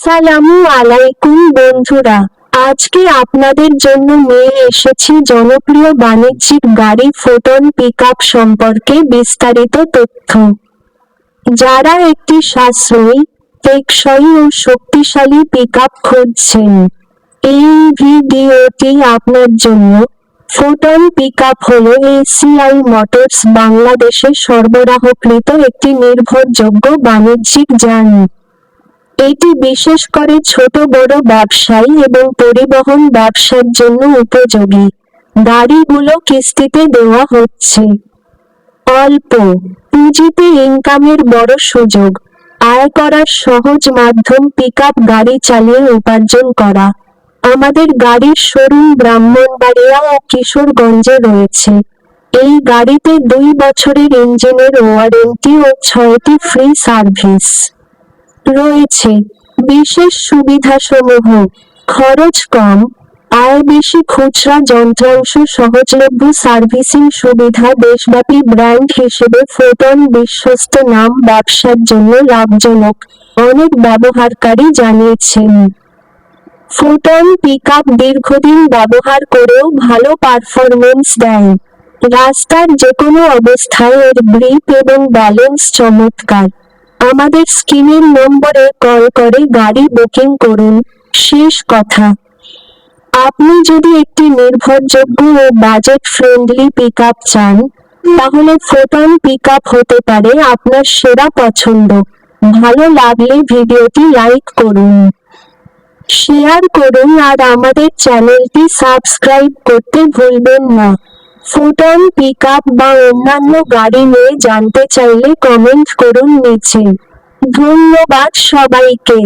আসসালামু আলাইকুম, বন্ধুরা। আজকে আপনাদের জন্য নিয়ে এসেছি জনপ্রিয় বাণিজ্যিক গাড়ি ফোটন পিকআপ সম্পর্কে বিস্তারিত তথ্য। যারা একটি সাশ্রয়ী, টেকসই ও শক্তিশালী পিকআপ খুঁজছেন, এই ভিডিওটি আপনার জন্য ফোটন পিকআপ হল এসিআই মোটরস বাংলাদেশে সরবরাহকৃত একটি নির্ভরযোগ্য বাণিজ্যিক যান এটি বিশেষ করে ছোট, বড় ব্যবসায়ী এবং পরিবহন ব্যবসার জন্য উপযোগী। গাড়িগুলো কিস্তিতে দেওয়া হচ্ছে। অল্প। পুঁজিতে ইনকামের বড় সুযোগ। আয় করার সহজ মাধ্যম পিকআপ গাড়ি চালিয়ে উপার্জন করা। আমাদের গাড়ির শোরুম ব্রাহ্মণবাড়িয়া ও কিশোরগঞ্জে রয়েছে। এই গাড়িতে দুই বছরের ইঞ্জিনের ওয়ারেন্টি ও ছয়টি ফ্রি সার্ভিস রয়েছে। বিশেষ সুবিধাসমূহ, খরচ কম, আয় বেশি, খুচরা যন্ত্রাংশ সহজলভ্য, সার্ভিসিং সুবিধা, দেশব্যাপী ব্র্যান্ড হিসেবে ফোটন বিশ্বস্ত নাম ব্যবসার জন্য লাভজনক, অনেক ব্যবহারকারী জানিয়েছেন। ফোটন পিকআপ দীর্ঘদিন ব্যবহার করেও ভালো পারফরমেন্স দেয়। রাস্তার যেকোনো অবস্থায় এর গ্রিপ এবং ব্যালেন্স চমৎকার। আমাদের স্ক্রিনের নম্বরে কল করে গাড়ি বুকিং করুন। শেষ কথা। আপনি যদি একটি নির্ভরযোগ্য ও বাজেট ফ্রেন্ডলি পিকআপ চান, তাহলে ফোটন পিকআপ হতে পারে আপনার সেরা পছন্দ। ভালো লাগলে ভিডিওটি লাইক করুন। শেয়ার করুন আর আমাদের চ্যানেলটি সাবস্ক্রাইব করতে ভুলবেন না। ফুটন পিক বা অন্যান্য গাড়ি নিয়ে জানতে চাইলে কমেন্ট করুন নিচে। ধন্যবাদ সবাইকে।